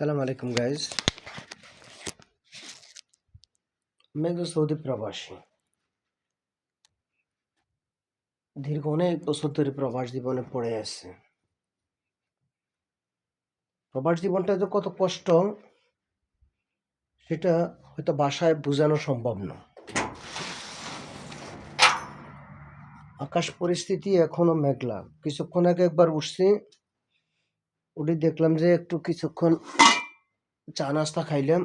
সালাম আলাইকুম গাইজ একজন সৌদি প্রবাসী দীর্ঘ অনেক বছর ধরে প্রবাস জীবনে পড়ে আছে প্রবাস জীবনটা যে কত কষ্ট সেটা হয়তো বাসায় বোঝানো সম্ভব না আকাশ পরিস্থিতি এখনও মেঘলা কিছুক্ষণ আগে একবার উঠছি উঠে দেখলাম যে একটু কিছুক্ষণ চা নাস্তা খাইলাম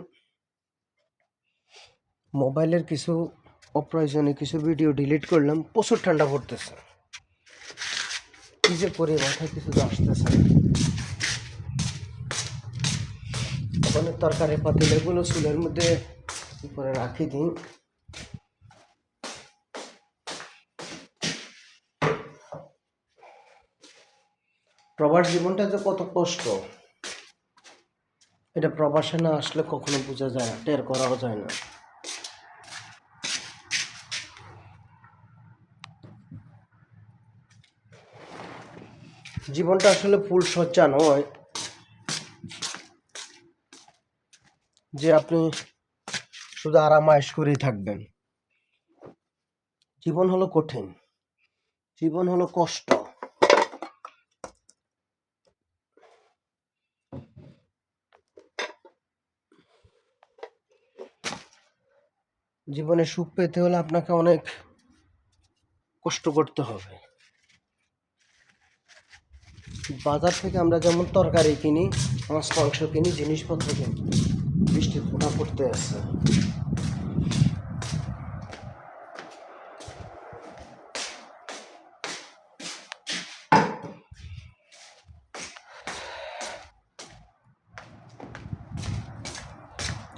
মোবাইলের কিছু অপ্রয়োজনীয় কিছু ভিডিও ডিলিট করলাম। প্রচুর ঠান্ডা পড়তেছে। কি যে করে মাথায় কিছু আসতেছে। ওখানে তরকারি পাতিল এগুলো চুলের মধ্যে কি করে রাখি দিই? প্রবাস জীবনটা যে কত কষ্ট। এটা প্রবাসে না আসলে কখনো বোঝা যায় না, টের করাও যায় না। জীবনটা আসলে ফুল সজ্জা নয়। যে আপনি শুধু আরাম আয়েশ করেই থাকবেন। জীবন হলো কঠিন। জীবন হলো কষ্ট। জীবনে সুখ পেতে হলে আপনাকে অনেক কষ্ট করতে হবে। বাজার থেকে আমরা যেমন তরকারি কিনি, মাছ, মাংস কিনি, জিনিসপত্র কিনি, বৃষ্টি ফোটা পড়তে আছে।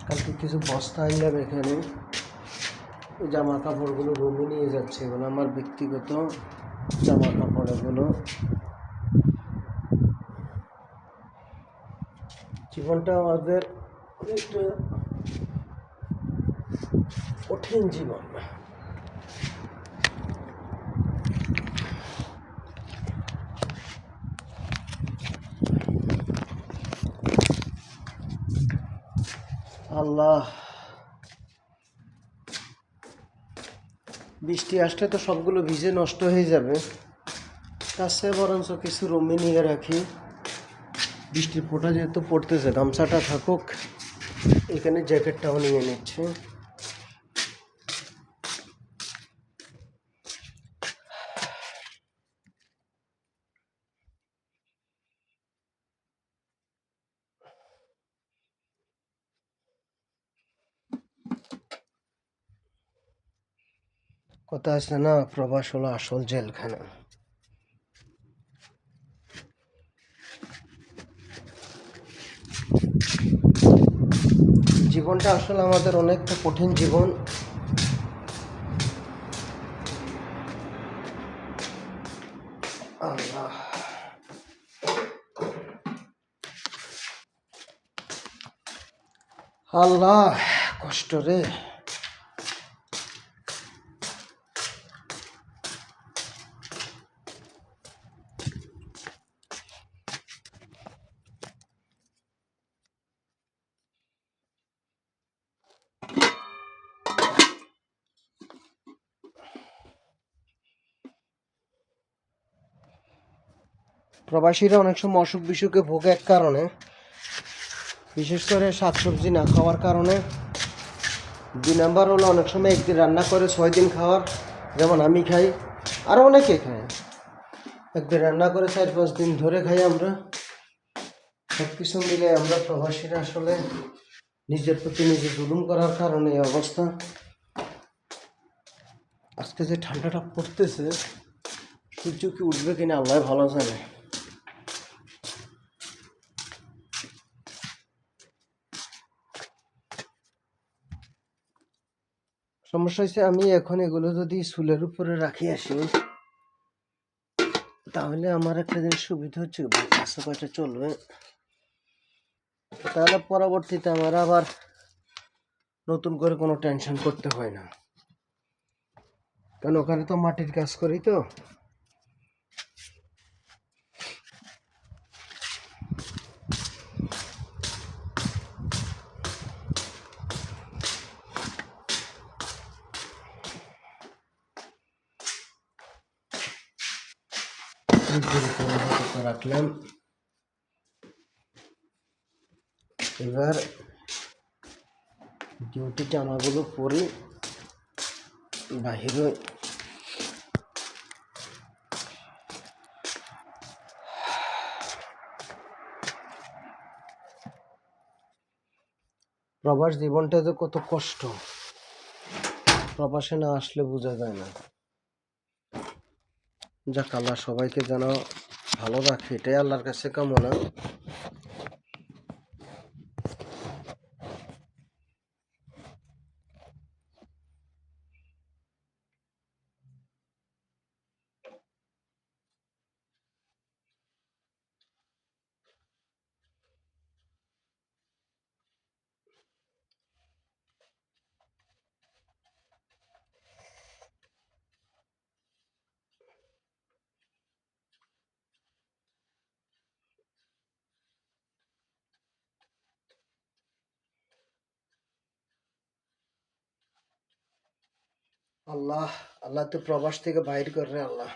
কালকে কিছু বস্তা আনলাম এখানে। জামা কাপড়গুলো রুমে নিয়ে যাচ্ছে এগুলো আমার ব্যক্তিগত জামা কাপড় এগুলো জীবনটা আমাদের অনেকটা কঠিন জীবন। আল্লাহ। বৃষ্টি আসলে তো সবগুলো ভিজে নষ্ট হয়ে যাবে। তার চেয়ে বরঞ্চ কিছু রুমে নিয়ে রাখি। বৃষ্টির ফোটা যেহেতু পড়তেছে, গামছাটা থাকুক। এখানে জ্যাকেটটাও নিয়ে নিচ্ছে। কথা আছে না, প্রবাস হলো আসল জেলখানা। জীবনটা আসলে আমাদের অনেকটা কঠিন জীবন। আল্লাহ। আল্লাহ, কষ্ট রে। প্রবাসীরা অনেক সময় অসুখ বিসুখে ভোগে এক কারণে, বিশেষ করে শাকসবজি না খাওয়ার কারণে, দুই নাম্বার হলো অনেক সময় একদিন রান্না করে ছয় দিন খাওয়ার, যেমন আমি খাই আরও অনেকে খায়। একদিন রান্না করে চার পাঁচ দিন ধরে খাই আমরা। সব কিছু মিলে আমরা প্রবাসীরা আসলে নিজের প্রতি নিজে জুলুম করার কারণে এই অবস্থা। আজকে যে ঠান্ডাটা পড়তেছে, সূর্য কি উঠবে কিনা আল্লাহ ভালো জানে। সমস্যা হয়েছে আমি এখন এগুলো যদি চুলের উপরে রাখি আসি, তাহলে আমার একটা জিনিস সুবিধা হচ্ছে আশেপাশে চলবে। তাহলে পরবর্তীতে আমার আবার নতুন করে কোনো টেনশন করতে হয় না। কারণ ওখানে তো মাটির কাজ করি তো। রাখলাম এবার ডিউটি জামাগুলো পরে বাহিরে প্রবাস জীবনটা যে কত কষ্ট। প্রবাসে না আসলে বোঝা যায় না। যাক আল্লাহ সবাইকে যেন ভালো রাখে এটাই আল্লাহর কাছে কামনা। আল্লাহ আল্লাহ তো প্রবাস থেকে বাইর করে আল্লাহ।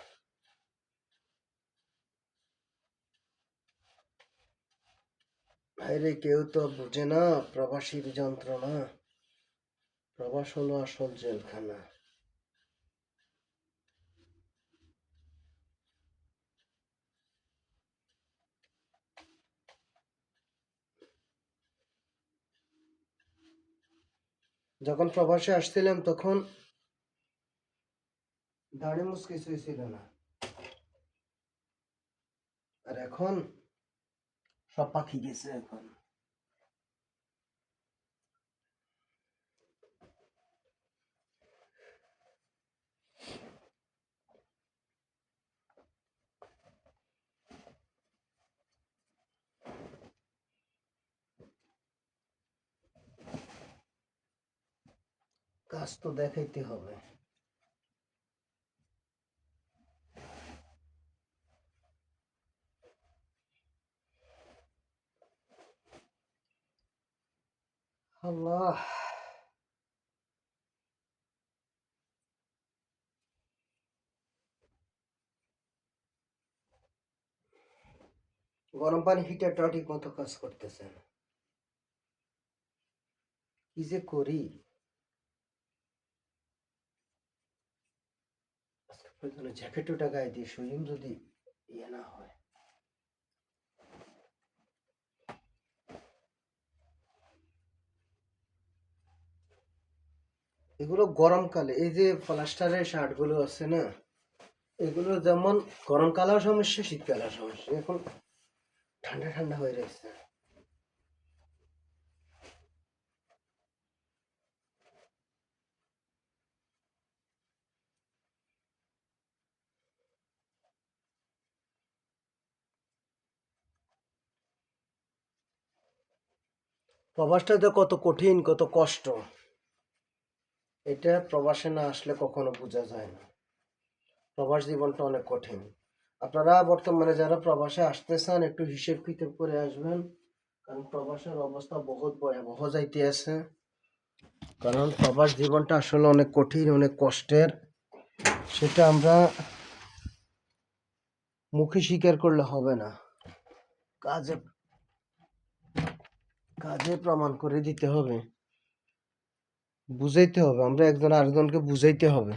বাইরে কেউ তো বুঝে না, প্রবাসীর যন্ত্রণা। প্রবাস হলো আসল জেলখানা। যখন প্রবাসে আসছিলাম, তখন দাড়ি কিছুই ছিল না। আর এখন সব পাখি গেছে এখন। কাজ তো দেখাইতে হবে। আল্লাহ। গরম পানি হিটারটা ঠিক মতো কাজ করতেছে না। কি যে করি? জ্যাকেট ওটা গায়ে দিয়ে সুইম যদি ইয়ে না হয়। এগুলো গরমকালে, এই যে প্লাস্টারের শার্টগুলো আছে না, এগুলো যেমন গরমকালেও সমস্যা, শীতকালেও সমস্যা। এখন ঠান্ডা ঠান্ডা হয়ে রয়েছে। প্রবাসটা যে কত কঠিন, কত কষ্ট। এটা প্রবাসে না আসলে কখনো বোঝা যায় না। প্রবাস জীবনটা অনেক কঠিন। আপনারা বর্তমানে যারা প্রবাসে আসতে চান, একটু হিসেব কিতাব করে আসবেন। কারণ প্রবাসের অবস্থা বহুত ভয়াবহ যাইতে আছে। কারণ প্রবাস জীবনটা আসলে অনেক কঠিন, অনেক কষ্টের। সেটা আমরা মুখে স্বীকার করলে হবে না। কাজে কাজে প্রমাণ করে দিতে হবে। বুঝাইতে হবে, আমরা একজন আরেকজনকে বুঝাইতে হবে।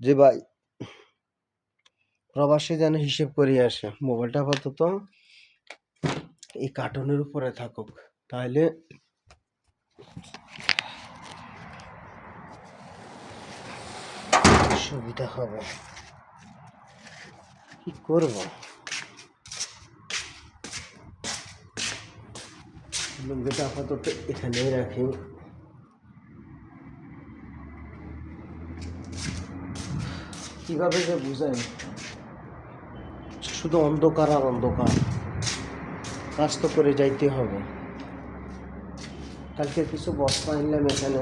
যে ভাই, প্রবাসী যেন হিসেব করিয়ে আসে, মোবাইলটা আপাতত এই কার্টুনের উপরে থাকুক তাহলে সুবিধা হবে। কি করব? আপাতত এখানেই রাখি। কীভাবে যে বুঝাই শুধু অন্ধকার আর অন্ধকার। কাজ তো করে যাইতে হবে। কালকে কিছু বস্তা আনলাম এখানে।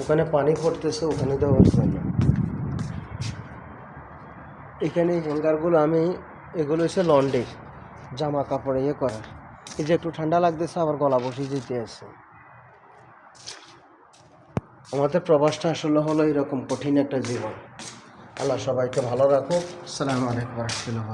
ওখানে পানি পড়তেছে, ওখানে দেওয়ার জন্য। এখানে হ্যাঙ্গারগুলো আমি, এগুলো হচ্ছে লন্ডে জামা কাপড় ইয়ে করার। এই যে একটু ঠান্ডা লাগতেছে, আবার গলা বসে যেতে আছে। আমাদের প্রবাসটা আসলে হলো এরকম কঠিন একটা জীবন। আল্লাহ সবাইকে ভালো রাখুক। আসসালামু আলাইকুম রহমতুল্লাহ